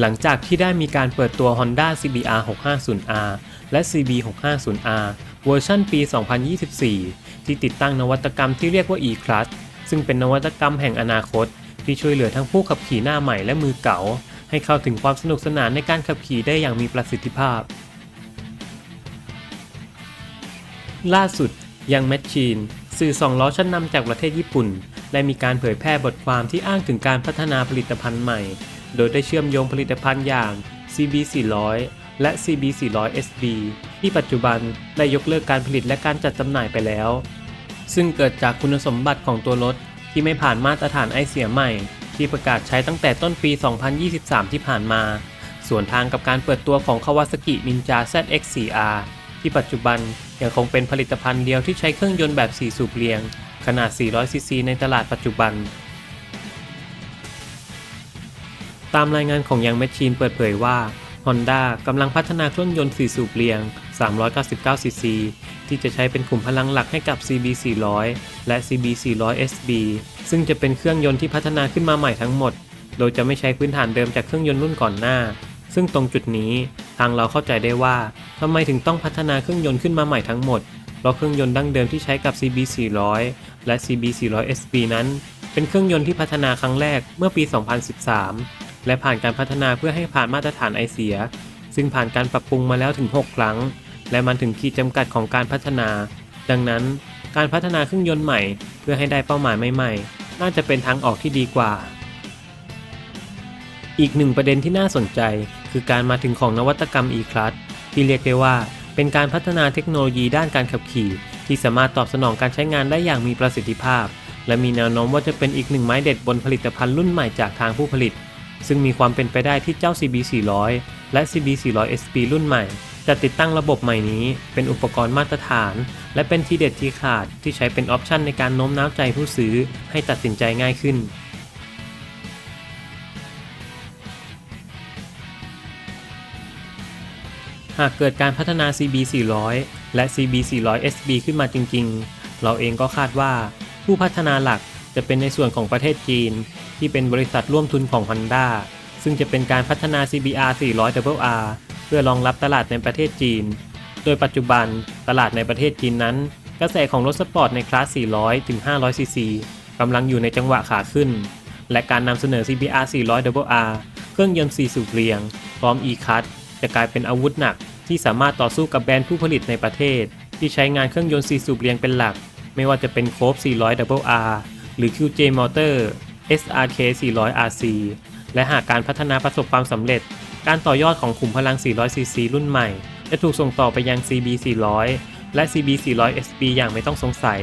หลังจากที่ได้มีการเปิดตัว Honda CBR 650R และ CB 650R เวอร์ชันปี 2024 ที่ติดตั้งนวัตกรรมที่เรียกว่า e-clutch ซึ่งเป็นนวัตกรรมแห่งอนาคต ที่ช่วยเหลือทั้งผู้ขับขี่หน้าใหม่และมือเก่า ให้เข้าถึงความสนุกสนานในการขับขี่ได้อย่างมีประสิทธิภาพ ล่าสุดยังแมชชีนสื่อสองล้อชั้นนำจากประเทศญี่ปุ่นได้มีการเผยแพร่บทความที่อ้างถึงการพัฒนาผลิตภัณฑ์ใหม่ โดยได้เชื่อมโยงผลิตภัณฑ์อย่าง CB 400และ CB 400 SB ที่ปัจจุบันได้ยกเลิกการผลิตและการจัดจำหน่ายไปแล้ว ซึ่งเกิดจากคุณสมบัติของตัวรถที่ไม่ผ่านมาตรฐานไอเสียใหม่ ที่ประกาศใช้ตั้งแต่ต้นปี 2023 ที่ผ่านมา ส่วนทางกับการเปิดตัวของ Kawasaki Ninja ZX4R ที่ปัจจุบันยังคงเป็นผลิตภัณฑ์เดียวที่ใช้เครื่องยนต์แบบ 4 สูบเรียง ขนาด 400ซีซีในตลาดปัจจุบัน ตามรายงานของยังแมชชีนเปิดเผยว่า Honda กำลังพัฒนาเครื่องยนต์4สูบเรียง 399 ซีซี ที่จะใช้เป็นขุมพลังหลักให้กับ CB 400และ CB 400 SB ซึ่งจะเป็นเครื่องยนต์ที่พัฒนาขึ้นมาใหม่ทั้งหมด โดยจะไม่ใช้พื้นฐานเดิมจากเครื่องยนต์รุ่นก่อนหน้า ซึ่งตรงจุดนี้ทางเราเข้าใจได้ว่าทำไมถึงต้องพัฒนาเครื่องยนต์ขึ้นมาใหม่ทั้งหมด เพราะเครื่องยนต์ดั้งเดิมที่ใช้กับ CB 400และ CB 400 SB นั้น เป็นเครื่องยนต์ที่พัฒนาครั้งแรกเมื่อปี 2013 และผ่านการพัฒนาเพื่อให้ผ่านมาตรฐานไอเสีย ซึ่งผ่านการปรับปรุงมาแล้วถึง 6 ครั้ง และมันถึงขีดจำกัดของการพัฒนา ดังนั้น การพัฒนาเครื่องยนต์ใหม่ เพื่อให้ได้เป้าหมายใหม่ๆ น่าจะเป็นทางออกที่ดีกว่า อีกหนึ่งประเด็นที่น่าสนใจ คือการมาถึงของนวัตกรรม e-clutch ที่เรียกได้ว่า เป็นการพัฒนาเทคโนโลยีด้านการขับขี่ ที่สามารถตอบสนองการใช้งานได้อย่างมีประสิทธิภาพ และมีแนวโน้มว่าจะเป็นอีกหนึ่งไม้เด็ดบนผลิตภัณฑ์รุ่นใหม่จากทางผู้ผลิต ซึ่งมีความเป็นไปได้ที่เจ้า CB 400 และ CB 400 SP รุ่นใหม่ จะติดตั้งระบบใหม่นี้ เป็นอุปกรณ์มาตรฐาน และเป็นทีเด็ดทีขาดที่ใช้เป็นออปชันในการโน้มน้าวใจผู้ซื้อให้ตัดสินใจง่ายขึ้นหากเกิดการพัฒนา CB 400 และ CB 400 SB ขึ้นมาจริง ๆ เราเองก็คาดว่า ผู้พัฒนาหลักจะเป็นในส่วนของประเทศจีน ที่เป็นบริษัทร่วมทุนของ Honda ซึ่งจะเป็นการพัฒนา CBR 400 RR เพื่อรองรับตลาดในประเทศจีน โดยปัจจุบันตลาดในประเทศจีนนั้น กระแสของรถสปอร์ตในคลาส 400 ถึง 500 ซีซีกำลังอยู่ในจังหวะขาขึ้น และการนำเสนอ CBR 400 RR เครื่องยนต์ 4 สูบเรียง พร้อม e-cut จะกลายเป็นอาวุธหนักที่สามารถต่อสู้กับแบรนด์ผู้ผลิตในประเทศ ที่ใช้งานเครื่องยนต์ 4 สูบเรียงเป็นหลัก ไม่ว่าจะเป็นโคบ400 RR หรือ QJ Motor SRK 400 RC และหากการพัฒนาประสบความสำเร็จ การต่อยอดของขุมพลัง 400 cc รุ่นใหม่ จะถูกส่งต่อไปยัง CB 400และ CB 400 SB อย่างไม่ต้องสงสัย